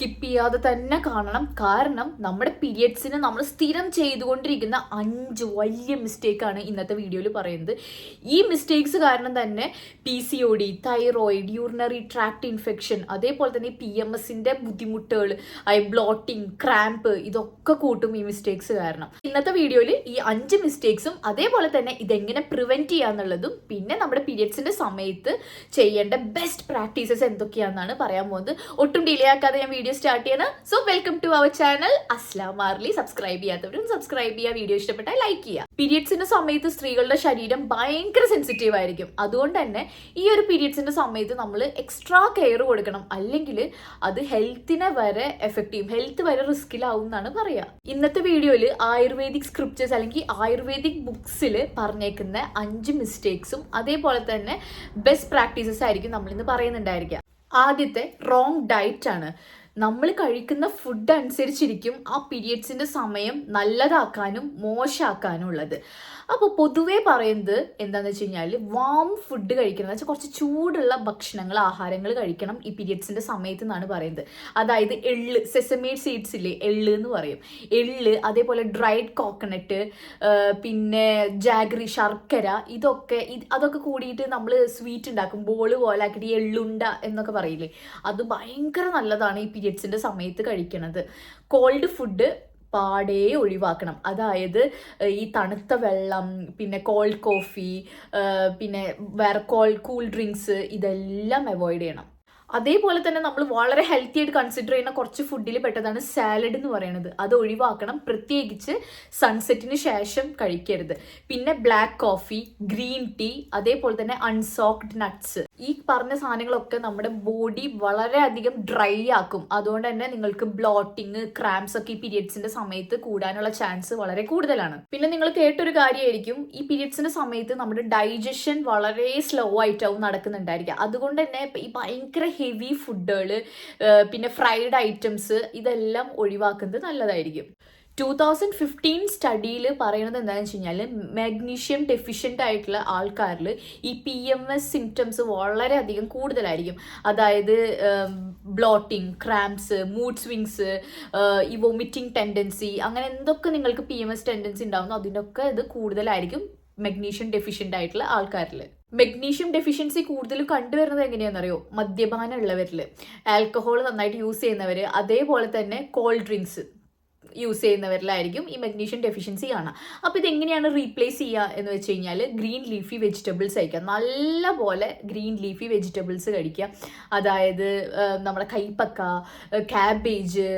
Skip ചെയ്യാതെ തന്നെ കാണണം. കാരണം നമ്മുടെ പീരിയഡ്സിന് നമ്മൾ സ്ഥിരം ചെയ്തുകൊണ്ടിരിക്കുന്ന അഞ്ച് വലിയ മിസ്റ്റേക്കാണ് ഇന്നത്തെ വീഡിയോയിൽ പറയുന്നത്. ഈ മിസ്റ്റേക്സ് കാരണം തന്നെ P C O D thyroid urinary tract infection അതേപോലെ തന്നെ പി എം എസിന്റെ ബുദ്ധിമുട്ടുകൾ ബ്ലോട്ടിങ് ക്രാമ്പ് ഇതൊക്കെ കൂട്ടും ഈ മിസ്റ്റേക്സ് കാരണം. ഇന്നത്തെ വീഡിയോയിൽ ഈ അഞ്ച് മിസ്റ്റേക്സും അതേപോലെ തന്നെ ഇതെങ്ങനെ പ്രിവെന്റ് ചെയ്യാന്നുള്ളതും പിന്നെ നമ്മുടെ പീരിയഡ്സിന്റെ സമയത്ത് ചെയ്യേണ്ട ബെസ്റ്റ് പ്രാക്ടീസസ് എന്തൊക്കെയാണെന്നാണ് പറയാൻ പോകുന്നത്. ഒട്ടും ഡിലേ ആക്കാതെ ഞാൻ വീഡിയോ സ്റ്റാർട്ട് ചെയ്യണം. So welcome to our channel Aslam Marli subscribe ചെയ്യാത്തവരും subscribe ചെയ്യുക വീഡിയോ ഇഷ്ടപ്പെട്ടാൽ ലൈക്ക് ചെയ്യുക പീരിയഡ്സിന്റെ സമയത്ത് സ്ത്രീകളുടെ ശരീരം ഭയങ്കര സെൻസിറ്റീവ് ആയിരിക്കും. അതുകൊണ്ട് തന്നെ ഈ ഒരു പീരിയഡ്സിന്റെ സമയത്ത് നമ്മൾ എക്സ്ട്രാ കെയർ കൊടുക്കണം. അല്ലെങ്കിൽ അത് ഹെൽത്തിനെ വരെ എഫക്ട് ചെയ്യും. ഹെൽത്ത് വരെ റിസ്കിലാവും എന്നാണ് പറയുക ഇന്നത്തെ വീഡിയോയിൽ ആയുർവേദിക് സ്ക്രിപ്റ്റേഴ്സ് അല്ലെങ്കിൽ ആയുർവേദിക് ബുക്സിൽ പറഞ്ഞേക്കുന്ന അഞ്ച് മിസ്റ്റേക്സും അതേപോലെ തന്നെ ബെസ്റ്റ് പ്രാക്ടീസസ് ആയിരിക്കും നമ്മളിന്ന് പറയുന്നുണ്ടായിരിക്കുക ആദ്യത്തെ റോങ് ഡയറ്റ് ആണ്. നമ്മൾ കഴിക്കുന്ന ഫുഡ് അനുസരിച്ചിരിക്കും ആ പീരിയഡ്സിന്റെ സമയം നല്ലതാക്കാനും മോശമാക്കാനും ഉള്ളത് അപ്പോൾ പൊതുവേ പറയുന്നത് എന്താണെന്ന് വെച്ച് കഴിഞ്ഞാൽ വാം ഫുഡ് കഴിക്കണം. വെച്ചാൽ കുറച്ച് ചൂടുള്ള ഭക്ഷണങ്ങൾ ആഹാരങ്ങൾ കഴിക്കണം ഈ പീരിയഡ്സിന്റെ സമയത്ത് എന്നാണ് പറയുന്നത്. അതായത് എള്ള് സെസമേഡ് സീഡ്സ് ഇല്ലേ എള്ള് എന്ന് പറയും. എള്ള് അതേപോലെ ഡ്രൈഡ് കോക്കനട്ട് പിന്നെ ജാഗറി ശർക്കര ഇതൊക്കെ അതൊക്കെ കൂടിയിട്ട് നമ്മൾ സ്വീറ്റ് ഉണ്ടാക്കും. ബോൾ പോലെ ആക്കിയിട്ട് എള്ളുണ്ട എന്നൊക്കെ പറയില്ലേ? അത് ഭയങ്കര നല്ലതാണ് ഈ പീരിയഡ്സിന്റെ സമയത്ത് കഴിക്കണത്. കോൾഡ് ഫുഡ് പാടേ ഒഴിവാക്കണം. അതായത് ഈ തണുത്ത വെള്ളം പിന്നെ കോൾഡ് കോഫി പിന്നെ വേറെ കോൾ കൂൾ ഡ്രിങ്ക്സ് ഇതെല്ലാം അവോയ്ഡ് ചെയ്യണം. അതേപോലെ തന്നെ നമ്മൾ വളരെ ഹെൽത്തി ആയിട്ട് കൺസിഡർ ചെയ്യുന്ന കുറച്ച് ഫുഡിൽ പെട്ടതാണ് സാലഡ് എന്ന് പറയുന്നത്. അത് ഒഴിവാക്കണം. പ്രത്യേകിച്ച് സൺസെറ്റിന് ശേഷം കഴിക്കരുത്. പിന്നെ ബ്ലാക്ക് കോഫി ഗ്രീൻ ടീ അതേപോലെ തന്നെ അൺസോക്ഡ് നട്ട്സ് ഈ പറഞ്ഞ സാധനങ്ങളൊക്കെ നമ്മുടെ ബോഡി വളരെയധികം ഡ്രൈ ആക്കും. അതുകൊണ്ട് തന്നെ നിങ്ങൾക്ക് ബ്ലോട്ടിങ് ക്രാംസ് ഒക്കെ ഈ പീരിയഡ്സിന്റെ സമയത്ത് കൂടാനുള്ള ചാൻസ് വളരെ കൂടുതലാണ്. പിന്നെ നിങ്ങൾ കേട്ടൊരു കാര്യമായിരിക്കും ഈ പീരിയഡ്സിന്റെ സമയത്ത് നമ്മുടെ ഡൈജഷൻ വളരെ സ്ലോ ആയിട്ടാവും നടക്കുന്നുണ്ടായിരിക്കുക. അതുകൊണ്ട് തന്നെ ഈ ഭയങ്കര ഹെവി ഫുഡുകൾ പിന്നെ ഫ്രൈഡ് ഐറ്റംസ് ഇതെല്ലാം ഒഴിവാക്കുന്നത് നല്ലതായിരിക്കും. ടൂ തൗസൻഡ് ഫിഫ്റ്റീൻ സ്റ്റഡിയിൽ പറയുന്നത് എന്താണെന്ന് വെച്ച് കഴിഞ്ഞാൽ മാഗ്നീഷ്യം ഡെഫിഷ്യന്റ് ആയിട്ടുള്ള ആൾക്കാരിൽ ഈ പി എം എസ് സിംറ്റംസ് വളരെയധികം കൂടുതലായിരിക്കും. അതായത് ബ്ലോട്ടിങ് ക്രാംസ് മൂഡ് സ്വിങ്സ് ഈ വൊമിറ്റിംഗ് ടെൻഡൻസി അങ്ങനെ എന്തൊക്കെ നിങ്ങൾക്ക് പി എം എസ് ടെൻഡൻസി ഉണ്ടാകുന്നു അതിനൊക്കെ ഇത് കൂടുതലായിരിക്കും മെഗ്നീഷ്യം ഡെഫിഷ്യന്റ് ആയിട്ടുള്ള ആൾക്കാരിൽ. മെഗ്നീഷ്യം ഡെഫിഷ്യൻസി കൂടുതലും കണ്ടുവരുന്നത് എങ്ങനെയാണെന്നറിയോ? മദ്യപാനം ഉള്ളവരിൽ. ആൽക്കഹോൾ നന്നായിട്ട് യൂസ് ചെയ്യുന്നവർ അതേപോലെ തന്നെ കോൾഡ് ഡ്രിങ്ക്സ് യൂസ് ചെയ്യുന്നവരിലായിരിക്കും ഈ മഗ്നീഷ്യം ഡെഫിഷ്യൻസി കാണാം അപ്പോൾ ഇതെങ്ങനെയാണ് റീപ്ലേസ് ചെയ്യുക എന്ന് വെച്ച് കഴിഞ്ഞാൽ ഗ്രീൻ ലീഫി വെജിറ്റബിൾസ് കഴിക്കുക നല്ല പോലെ ഗ്രീൻ ലീഫി വെജിറ്റബിൾസ് കഴിക്കുക. അതായത് നമ്മുടെ കൈപ്പക്ക ക്യാബേജ്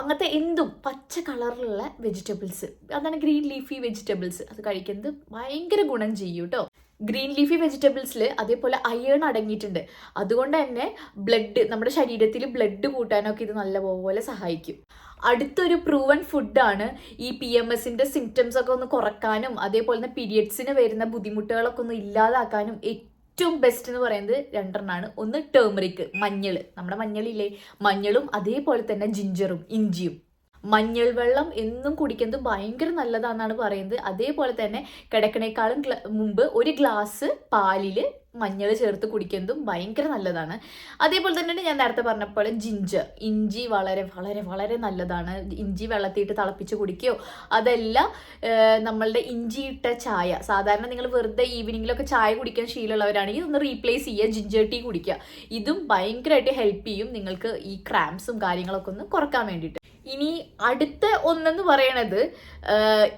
അങ്ങനത്തെ എന്തും പച്ച കളറിലുള്ള വെജിറ്റബിൾസ് അതാണ് ഗ്രീൻ ലീഫി വെജിറ്റബിൾസ് അത് കഴിക്കുന്നത് ഭയങ്കര ഗുണം ചെയ്യും കേട്ടോ ഗ്രീൻ ലീഫി വെജിറ്റബിൾസിൽ അതേപോലെ അയേൺ അടങ്ങിയിട്ടുണ്ട്. അതുകൊണ്ട് തന്നെ ബ്ലഡ് നമ്മുടെ ശരീരത്തിൽ ബ്ലഡ് കൂട്ടാനൊക്കെ ഇത് നല്ലപോലെ സഹായിക്കും. അടുത്തൊരു പ്രൂവൺ ഫുഡാണ് ഈ പി എം എസിന്റെ സിംറ്റംസ് ഒക്കെ ഒന്ന് കുറക്കാനും അതേപോലെ തന്നെ പീരിയഡ്സിന് വരുന്ന ബുദ്ധിമുട്ടുകളൊക്കെ ഒന്ന് ഇല്ലാതാക്കാനും ഏറ്റവും ബെസ്റ്റ് എന്ന് പറയുന്നത് രണ്ടെണ്ണമാണ് ഒന്ന് ടേമറിക്ക് മഞ്ഞൾ. നമ്മുടെ മഞ്ഞളില്ലേ? മഞ്ഞളും അതേപോലെ തന്നെ ജിഞ്ചറും ഇഞ്ചിയും. മഞ്ഞൾ വെള്ളം എന്നും കുടിക്കുന്നത് ഭയങ്കര നല്ലതാണെന്നാണ് പറയുന്നത്. അതേപോലെ തന്നെ കിടക്കണേക്കാളും മുമ്പ് ഒരു ഗ്ലാസ് പാലിൽ മഞ്ഞൾ ചേർത്ത് കുടിക്കുന്നതും ഭയങ്കര നല്ലതാണ്. അതേപോലെ തന്നെ ഞാൻ നേരത്തെ പറഞ്ഞ പോലെ ജിഞ്ചർ ഇഞ്ചി വളരെ വളരെ വളരെ നല്ലതാണ്. ഇഞ്ചി വെള്ളത്തിയിട്ട് തിളപ്പിച്ച് കുടിക്കുകയോ അതെല്ലാം നമ്മളുടെ ഇട്ട ചായ. സാധാരണ നിങ്ങൾ വെറുതെ ഈവനിങ്ങിലൊക്കെ ചായ കുടിക്കാൻ ശീലമുള്ളവരാണെങ്കിൽ ഒന്ന് റീപ്ലേസ് ചെയ്യുക ജിഞ്ചർ ടീ കുടിക്കുക. ഇതും ഭയങ്കരമായിട്ട് ഹെൽപ്പ് ചെയ്യും നിങ്ങൾക്ക് ഈ ക്രാംസും കാര്യങ്ങളൊക്കെ ഒന്ന് കുറയ്ക്കാൻ വേണ്ടിയിട്ട്. ഇനി അടുത്ത ഒന്നെന്ന് പറയണത്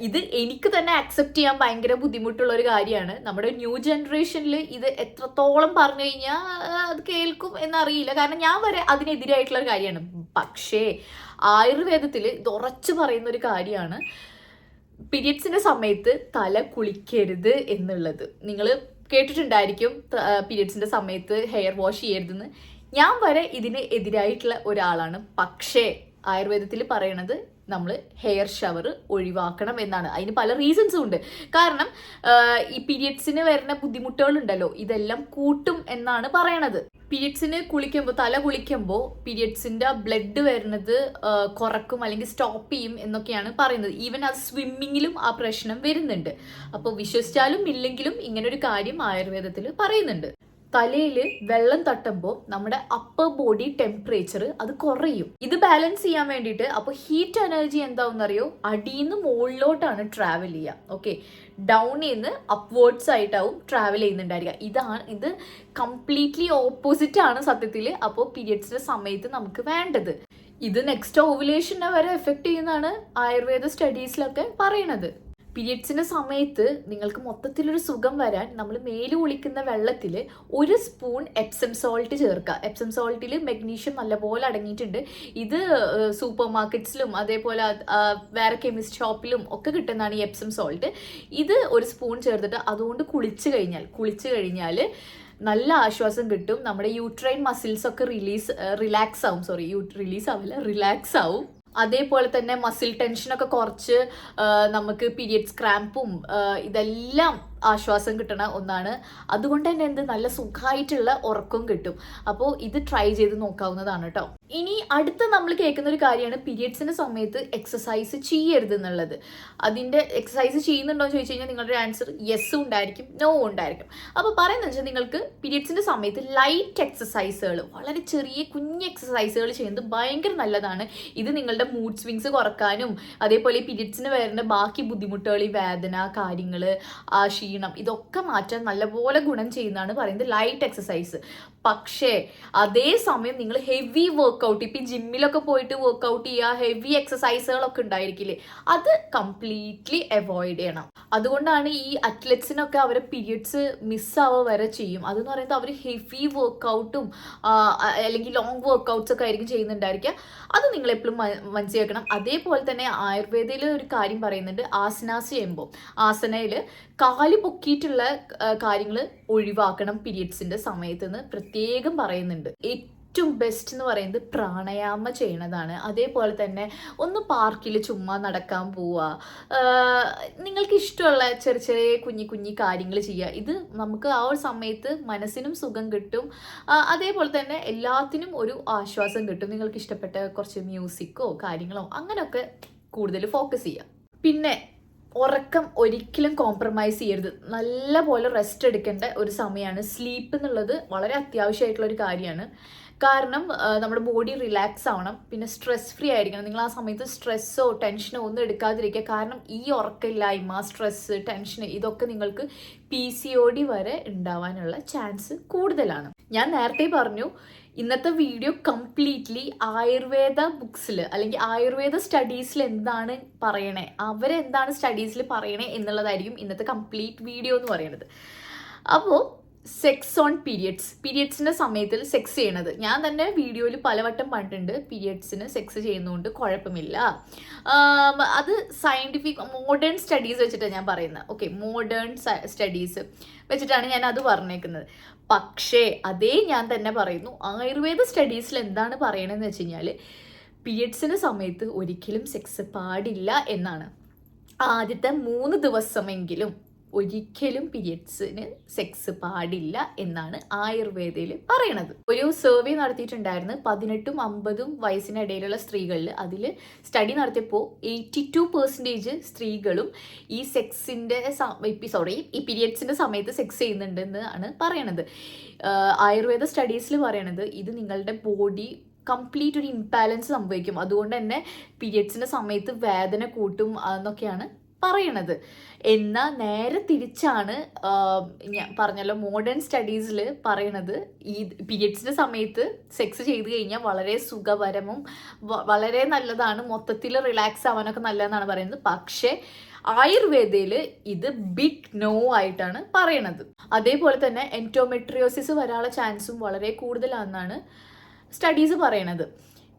ഇത് എനിക്ക് തന്നെ അക്സെപ്റ്റ് ചെയ്യാൻ ഭയങ്കര ബുദ്ധിമുട്ടുള്ള ഒരു കാര്യമാണ്. നമ്മുടെ ന്യൂ ജനറേഷനിൽ ഇത് എത്രത്തോളം പറഞ്ഞു കഴിഞ്ഞാൽ അത് കേൾക്കും എന്നറിയില്ല. കാരണം ഞാൻ വരെ അതിനെതിരായിട്ടുള്ള ഒരു കാര്യമാണ്. പക്ഷേ ആയുർവേദത്തിൽ ഇത് ഉറച്ചു പറയുന്ന ഒരു കാര്യമാണ്. പീരിയഡ്സിന്റെ സമയത്ത് തല കുളിക്കരുത് എന്നുള്ളത്. നിങ്ങൾ കേട്ടിട്ടുണ്ടായിരിക്കും പീരിയഡ്സിന്റെ സമയത്ത് ഹെയർ വാഷ് ചെയ്യരുതെന്ന്. ഞാൻ വരെ ഇതിന് എതിരായിട്ടുള്ള ഒരാളാണ്. പക്ഷേ ആയുർവേദത്തിൽ പറയണത് നമ്മൾ ഹെയർ ഷവർ ഒഴിവാക്കണം എന്നാണ്. അതിന് പല റീസൺസും ഉണ്ട്. കാരണം ഈ പീരിയഡ്സിന് വരുന്ന ബുദ്ധിമുട്ടുകളുണ്ടല്ലോ ഇതെല്ലാം കൂട്ടും എന്നാണ് പറയണത്. പീരിയഡ്സിന് കുളിക്കുമ്പോൾ തല കുളിക്കുമ്പോൾ പീരിയഡ്സിന്റെ ബ്ലഡ് വരുന്നത് കുറക്കും അല്ലെങ്കിൽ സ്റ്റോപ്പ് ചെയ്യും എന്നൊക്കെയാണ് പറയുന്നത്. ഈവൻ അത് സ്വിമ്മിങ്ങിലും ആ പ്രശ്നം വരുന്നുണ്ട്. അപ്പോൾ വിശ്വസിച്ചാലും ഇല്ലെങ്കിലും ഇങ്ങനൊരു കാര്യം ആയുർവേദത്തിൽ പറയുന്നുണ്ട്. തലയിൽ വെള്ളം തട്ടുമ്പോൾ നമ്മുടെ അപ്പർ ബോഡി ടെമ്പറേച്ചർ അത് കുറയും. ഇത് ബാലൻസ് ചെയ്യാൻ വേണ്ടിയിട്ട് അപ്പോൾ ഹീറ്റ് എനർജി എന്താവും അറിയോ അടിയിൽ നിന്ന് മുകളിലോട്ടാണ് ട്രാവൽ ചെയ്യുക. ഓക്കെ ഡൗണിൽ നിന്ന് അപ്വേർഡ്സ് ആയിട്ടാവും ട്രാവൽ ചെയ്യുന്നുണ്ടായിരിക്കുക. ഇതാണ് ഇത് കംപ്ലീറ്റ്ലി ഓപ്പോസിറ്റ് ആണ് സത്യത്തിൽ അപ്പോൾ പീരിയഡ്സിന്റെ സമയത്ത് നമുക്ക് വേണ്ടത്. ഇത് നെക്സ്റ്റ് ഓവുലേഷനെ വരെ എഫക്റ്റ് ചെയ്യുന്നതാണ് ആയുർവേദ സ്റ്റഡീസിലൊക്കെ പറയണത്. പീരിയഡ്സിന്റെ സമയത്ത് നിങ്ങൾക്ക് മൊത്തത്തിലൊരു സുഖം വരാൻ നമ്മൾ മേൽ കുളിക്കുന്ന വെള്ളത്തിൽ ഒരു സ്പൂൺ എപ്സം സോൾട്ട് ചേർക്കുക. എപ്സം സോൾട്ടിൽ മെഗ്നീഷ്യം നല്ലപോലെ അടങ്ങിയിട്ടുണ്ട്. ഇത് സൂപ്പർ മാർക്കറ്റ്സിലും അതേപോലെ വേറെ കെമിസ്റ്റ് ഷോപ്പിലും ഒക്കെ കിട്ടുന്നതാണ് ഈ എപ്സം സോൾട്ട് ഇത് ഒരു സ്പൂൺ ചേർത്തിട്ട് അതുകൊണ്ട് കുളിച്ച് കഴിഞ്ഞാൽ കുളിച്ച് കഴിഞ്ഞാൽ നല്ല ആശ്വാസം കിട്ടും. നമ്മുടെ യൂട്രൈൻ മസിൽസ് ഒക്കെ റിലീസ് റിലാക്സ് ആവും. സോറി യൂ റിലീസ് ആവില്ല റിലാക്സ് ആവും. അതേപോലെ തന്നെ മസിൽ ടെൻഷനൊക്കെ കുറച്ച് നമുക്ക് പീരിയഡ്സ് ക്രാമ്പും ഇതെല്ലാം ആശ്വാസം കിട്ടണ ഒന്നാണ്. അതുകൊണ്ട് തന്നെ എന്ത് നല്ല സുഖമായിട്ടുള്ള ഉറക്കം കിട്ടും. അപ്പോൾ ഇത് ട്രൈ ചെയ്ത് നോക്കാവുന്നതാണ് കേട്ടോ ഇനി അടുത്ത നമ്മൾ കേൾക്കുന്ന ഒരു കാര്യമാണ് പീരിയഡ്സിന്റെ സമയത്ത് എക്സസൈസ് ചെയ്യരുത് എന്നുള്ളത്. അതിന്റെ എക്സസൈസ് ചെയ്യുന്നുണ്ടോ എന്ന് ചോദിച്ചു കഴിഞ്ഞാൽ നിങ്ങളുടെ ആൻസർ യെസ് ഉണ്ടായിരിക്കും നോ ഉണ്ടായിരിക്കും. അപ്പോൾ പറയുന്നത് വെച്ചാൽ നിങ്ങൾക്ക് പീരിയഡ്സിന്റെ സമയത്ത് ലൈറ്റ് എക്സസൈസുകൾ വളരെ ചെറിയ കുഞ്ഞ് എക്സസൈസുകൾ ചെയ്യുന്നത് ഭയങ്കര നല്ലതാണ്. ഇത് നിങ്ങളുടെ മൂഡ് സ്വിങ്സ് കുറക്കാനും അതേപോലെ പീരിയഡ്സിന് വരുന്ന ബാക്കി ബുദ്ധിമുട്ടുകൾ ഈ വേദന കാര്യങ്ങൾ ആ ക്ഷീണം ഇതൊക്കെ മാറ്റാൻ നല്ലപോലെ ഗുണം ചെയ്യുന്നതാണ് പറയുന്നത് ലൈറ്റ് എക്സസൈസ് പക്ഷേ അതേ സമയം നിങ്ങൾ ഹെവി വർക്കൗട്ട് ഇപ്പം ജിമ്മിലൊക്കെ പോയിട്ട് വർക്കൗട്ട് ചെയ്യുക ഹെവി എക്സസൈസുകളൊക്കെ ഉണ്ടായിരിക്കില്ലേ അത് കംപ്ലീറ്റ്ലി അവോയ്ഡ് ചെയ്യണം. അതുകൊണ്ടാണ് ഈ അത്ലറ്റ്സിനൊക്കെ അവരെ പീരിയഡ്സ് മിസ്സാവുക വരെ ചെയ്യും. അതെന്ന് പറയുന്നത് അവർ ഹെവി വർക്കൗട്ടും അല്ലെങ്കിൽ ലോങ് വർക്കൗട്ട്സ് ഒക്കെ ആയിരിക്കും ചെയ്യുന്നുണ്ടായിരിക്കുക. അത് നിങ്ങൾ എപ്പോഴും മനസ്സിലാക്കണം അതേപോലെ തന്നെ ആയുർവേദയിൽ ഒരു കാര്യം പറയുന്നുണ്ട് ആസനാസ് ചെയ്യുമ്പോൾ ആസനയിൽ കാൽ പൊക്കിയിട്ടുള്ള കാര്യങ്ങൾ ഒഴിവാക്കണം പീരിയഡ്സിന്റെ സമയത്ത് നിന്ന് പ്രത്യേകം പറയുന്നുണ്ട്. ഏറ്റവും ബെസ്റ്റ് എന്ന് പറയുന്നത് പ്രാണായാമ ചെയ്യണതാണ്. അതേപോലെ തന്നെ ഒന്ന് പാർക്കിൽ ചുമ്മാ നടക്കാൻ പോവുക. നിങ്ങൾക്ക് ഇഷ്ടമുള്ള ചെറിയ ചെറിയ കുഞ്ഞി കുഞ്ഞി കാര്യങ്ങൾ ചെയ്യുക. ഇത് നമുക്ക് ആ ഒരു സമയത്ത് മനസ്സിനും സുഖം കിട്ടും. അതേപോലെ തന്നെ എല്ലാത്തിനും ഒരു ആശ്വാസം കിട്ടും. നിങ്ങൾക്ക് ഇഷ്ടപ്പെട്ട കുറച്ച് മ്യൂസിക്കോ കാര്യങ്ങളോ അങ്ങനെയൊക്കെ കൂടുതൽ ഫോക്കസ് ചെയ്യുക. പിന്നെ ഉറക്കം ഒരിക്കലും കോംപ്രമൈസ് ചെയ്യരുത്. നല്ല പോലെ റെസ്റ്റ് എടുക്കേണ്ട ഒരു സമയമാണ് സ്ലീപ്പ് എന്നുള്ളത് വളരെ അത്യാവശ്യമായിട്ടുള്ള ഒരു കാര്യമാണ്. കാരണം നമ്മുടെ ബോഡി റിലാക്സ് ആവണം. പിന്നെ സ്ട്രെസ് ഫ്രീ ആയിരിക്കണം. നിങ്ങൾ ആ സമയത്ത് സ്ട്രെസ്സോ ടെൻഷനോ ഒന്നും എടുക്കാതിരിക്കുക. കാരണം ഈ ഉറക്കമില്ലായ്മ സ്ട്രെസ് ടെൻഷൻ ഇതൊക്കെ നിങ്ങൾക്ക് പി സി ഒ ഡി വരെ ഉണ്ടാവാനുള്ള ചാൻസ് കൂടുതലാണ്. ഞാൻ നേരത്തെ പറഞ്ഞു ഇന്നത്തെ വീഡിയോ കംപ്ലീറ്റ്ലി ആയുർവേദ ബുക്സിൽ അല്ലെങ്കിൽ ആയുർവേദ സ്റ്റഡീസിൽ എന്താണ് പറയണേ? അവരെന്താണ് സ്റ്റഡീസിൽ പറയണേ എന്നുള്ളതായിരിക്കും ഇന്നത്തെ കംപ്ലീറ്റ് വീഡിയോ എന്ന് പറയുന്നത്. അപ്പോൾ സെക്സ് ഓൺ പീരിയഡ്സ് പീരിയഡ്സിന്റെ സമയത്തിൽ സെക്സ് ചെയ്യണത്. ഞാൻ തന്നെ വീഡിയോയിൽ പലവട്ടം പറഞ്ഞിട്ടുണ്ട് പീരിയഡ്സിന് സെക്സ് ചെയ്യുന്നതുകൊണ്ട് കുഴപ്പമില്ല. അത് സയന്റിഫിക് മോഡേൺ സ്റ്റഡീസ് വെച്ചിട്ടാണ് ഞാൻ പറയുന്നത് ഓക്കെ മോഡേൺ സ്റ്റഡീസ് വെച്ചിട്ടാണ് ഞാൻ അത് പറഞ്ഞേക്കുന്നത്. പക്ഷേ അതേ ഞാൻ തന്നെ പറയുന്നു. ആയുർവേദ സ്റ്റഡീസിൽ എന്താണ് പറയണതെന്ന് വെച്ച് കഴിഞ്ഞാൽ പീരിയഡ്സിന്റെ സമയത്ത് ഒരിക്കലും സെക്സ് പാടില്ല എന്നാണ്. ആദ്യത്തെ മൂന്ന് ദിവസമെങ്കിലും ഒരിക്കലും പീരിയഡ്സിന് സെക്സ് പാടില്ല എന്നാണ് ആയുർവേദയിൽ പറയണത്. ഒരു സർവേ നടത്തിയിട്ടുണ്ടായിരുന്നു. പതിനെട്ടും അമ്പതും വയസ്സിനിടയിലുള്ള സ്ത്രീകളിൽ അതിൽ സ്റ്റഡി നടത്തിയപ്പോൾ എയ്റ്റി ടു പെർസെന്റേജ് സ്ത്രീകളും ഈ സെക്സിന്റെ സോറി ഈ പീരിയഡ്സിന്റെ സമയത്ത് സെക്സ് ചെയ്യുന്നുണ്ടെന്ന് ആണ് പറയണത്. ആയുർവേദ സ്റ്റഡീസിൽ പറയണത് ഇത് നിങ്ങളുടെ ബോഡി കംപ്ലീറ്റ് ഒരു ഇംബാലൻസ് സംഭവിക്കും. അതുകൊണ്ട് തന്നെ പീരിയഡ്സിന്റെ സമയത്ത് വേദന കൂട്ടും എന്നൊക്കെയാണ് പറയണത്. എന്നാൽ നേരെ തിരിച്ചാണ് ഞാൻ പറഞ്ഞല്ലോ മോഡേൺ സ്റ്റഡീസിൽ പറയണത്. ഈ പീരിയഡ്സിന്റെ സമയത്ത് സെക്സ് ചെയ്ത് കഴിഞ്ഞാൽ വളരെ സുഖപരവും വളരെ നല്ലതാണ്. മൊത്തത്തിൽ റിലാക്സ് ആവാനൊക്കെ നല്ലതെന്നാണ് പറയുന്നത്. പക്ഷേ ആയുർവേദയിൽ ഇത് ബിഗ് നോ ആയിട്ടാണ് പറയണത്. അതേപോലെ തന്നെ എന്റോമെട്രിയോസിസ് വരാനുള്ള ചാൻസും വളരെ കൂടുതലാണെന്നാണ് സ്റ്റഡീസ് പറയണത്.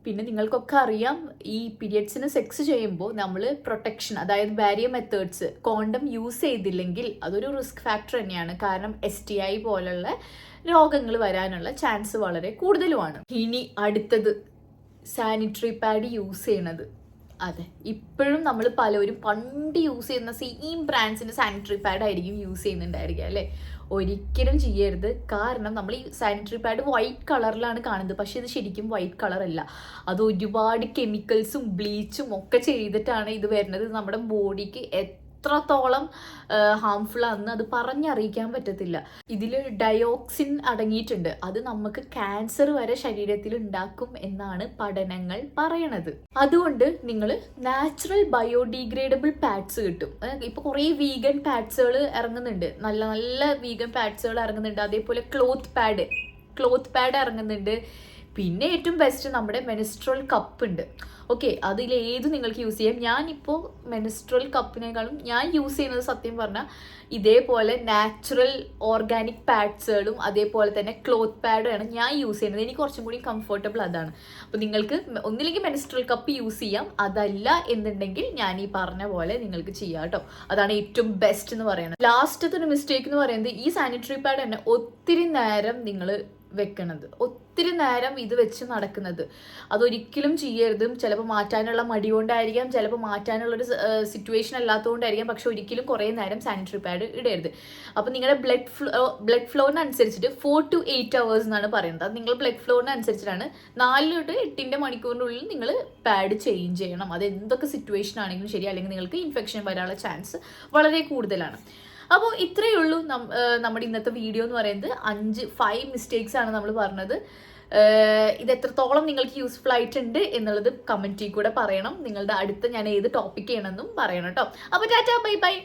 പിന്നെ നിങ്ങൾക്കൊക്കെ അറിയാം ഈ പീരിയഡ്സിന് സെക്സ് ചെയ്യുമ്പോൾ നമ്മൾ പ്രൊട്ടക്ഷൻ അതായത് ബാരിയർ മെത്തേഡ്സ് കോണ്ടം യൂസ് ചെയ്തില്ലെങ്കിൽ അതൊരു റിസ്ക് ഫാക്ടർ തന്നെയാണ്. കാരണം എസ് ടി ഐ പോലുള്ള രോഗങ്ങൾ വരാനുള്ള ചാൻസ് വളരെ കൂടുതലുമാണ്. ഇനി അടുത്തത് സാനിറ്ററി പാഡ് യൂസ് ചെയ്യണത്. അതെ. ഇപ്പോഴും നമ്മൾ പലരും പണ്ട് യൂസ് ചെയ്യുന്ന സെയിം ബ്രാൻഡ്സിന്റെ സാനിറ്ററി പാഡ് ആയിരിക്കും യൂസ് ചെയ്യുന്നുണ്ടായിരിക്കുക അല്ലേ? ഒരിക്കലും ചെയ്യരുത്. കാരണം നമ്മൾ ഈ സാനിറ്ററി പാഡ് വൈറ്റ് കളറിലാണ് കാണുന്നത്. പക്ഷേ ഇത് ശരിക്കും വൈറ്റ് കളർ അല്ല. അത് ഒരുപാട് കെമിക്കൽസും ബ്ലീച്ചും ഒക്കെ ചെയ്തിട്ടാണ് ഇത് വരുന്നത്. നമ്മുടെ ബോഡിക്ക് എത്ര എത്രത്തോളം ഹാംഫുൾ ആണെന്ന് അത് പറഞ്ഞറിയിക്കാൻ പറ്റത്തില്ല. ഇതിൽ ഡയോക്സിൻ അടങ്ങിയിട്ടുണ്ട്. അത് നമുക്ക് ക്യാൻസർ വരെ ശരീരത്തിൽ ഉണ്ടാക്കും എന്നാണ് പഠനങ്ങൾ പറയണത്. അതുകൊണ്ട് നിങ്ങൾ നാച്ചുറൽ ബയോഡിഗ്രേഡബിൾ പാഡ്സ് കിട്ടും. ഇപ്പോൾ കുറേ വീഗൻ പാഡ്സുകൾ ഇറങ്ങുന്നുണ്ട്. നല്ല നല്ല വീഗൻ പാഡ്സുകൾ ഇറങ്ങുന്നുണ്ട്. അതേപോലെ ക്ലോത്ത് പാഡ് ക്ലോത്ത് പാഡ് ഇറങ്ങുന്നുണ്ട്. പിന്നെ ഏറ്റവും ബെസ്റ്റ് നമ്മുടെ മെനിസ്ട്രൽ കപ്പ് ഉണ്ട്. ഓക്കെ അതിൽ ഏത് നിങ്ങൾക്ക് യൂസ് ചെയ്യാം? ഞാനിപ്പോൾ മെനിസ്ട്രൽ കപ്പിനേക്കാളും ഞാൻ യൂസ് ചെയ്യുന്നത് സത്യം പറഞ്ഞാൽ ഇതേപോലെ നാച്ചുറൽ ഓർഗാനിക് പാഡ്സുകളും അതേപോലെ തന്നെ ക്ലോത്ത് പാഡുമാണ് ഞാൻ യൂസ് ചെയ്യുന്നത്. എനിക്ക് കുറച്ചും കൂടി കംഫർട്ടബിൾ അതാണ്. അപ്പോൾ നിങ്ങൾക്ക് ഒന്നില്ലെങ്കിൽ മെനിസ്ട്രൽ കപ്പ് യൂസ് ചെയ്യാം. അതല്ല എന്നുണ്ടെങ്കിൽ ഞാൻ ഈ പറഞ്ഞ പോലെ നിങ്ങൾക്ക് ചെയ്യാം കേട്ടോ. അതാണ് ഏറ്റവും ബെസ്റ്റ് എന്ന് പറയുന്നത്. ലാസ്റ്റത്തെ ഒരു മിസ്റ്റേക്ക് എന്ന് പറയുന്നത് ഈ സാനിറ്ററി പാഡ് തന്നെ ഒത്തിരി നേരം നിങ്ങൾ വെക്കണത്. ഒത്തിരി നേരം ഇത് വെച്ച് നടക്കുന്നത്. അതൊരിക്കലും ചെയ്യരുതും. ചിലപ്പോൾ മാറ്റാനുള്ള മടി കൊണ്ടായിരിക്കാം ചിലപ്പോൾ മാറ്റാനുള്ളൊരു സിറ്റുവേഷൻ അല്ലാത്തതുകൊണ്ടായിരിക്കാം പക്ഷെ ഒരിക്കലും കുറേ നേരം സാനിറ്ററി പാഡ് ഇടരുത്. അപ്പോൾ നിങ്ങളുടെ ബ്ലഡ് ഫ്ലോ ബ്ലഡ് ഫ്ലോറിനനുസരിച്ചിട്ട് ഫോർ ടു എയ്റ്റ് അവേഴ്സ് എന്നാണ് പറയുന്നത്. അത് നിങ്ങൾ ബ്ലഡ് ഫ്ലോറിനനുസരിച്ചിട്ടാണ് നാല് തൊട്ട് എട്ടിന്റെ മണിക്കൂറിനുള്ളിൽ നിങ്ങൾ പാഡ് ചേഞ്ച് ചെയ്യണം. അത് എന്തൊക്കെ സിറ്റുവേഷൻ ആണെങ്കിലും ശരി അല്ലെങ്കിൽ നിങ്ങൾക്ക് ഇൻഫെക്ഷൻ വരാനുള്ള ചാൻസ് വളരെ കൂടുതലാണ്. അപ്പോൾ ഇത്രയേ ഉള്ളൂ നമ്മുടെ ഇന്നത്തെ വീഡിയോ എന്ന് പറയുന്നത്. അഞ്ച് ഫൈവ് മിസ്റ്റേക്സ് ആണ് നമ്മൾ പറഞ്ഞത്. ഇത് എത്രത്തോളം നിങ്ങൾക്ക് യൂസ്ഫുൾ ആയിട്ടുണ്ട് എന്നുള്ളത് കമന്റിൽ കൂടെ പറയണം. നിങ്ങളുടെ അടുത്ത് ഞാൻ ഏത് ടോപ്പിക് ചെയ്യണമെന്നും പറയണം കേട്ടോ അപ്പോൾ ടാറ്റാ ബൈ ബൈ.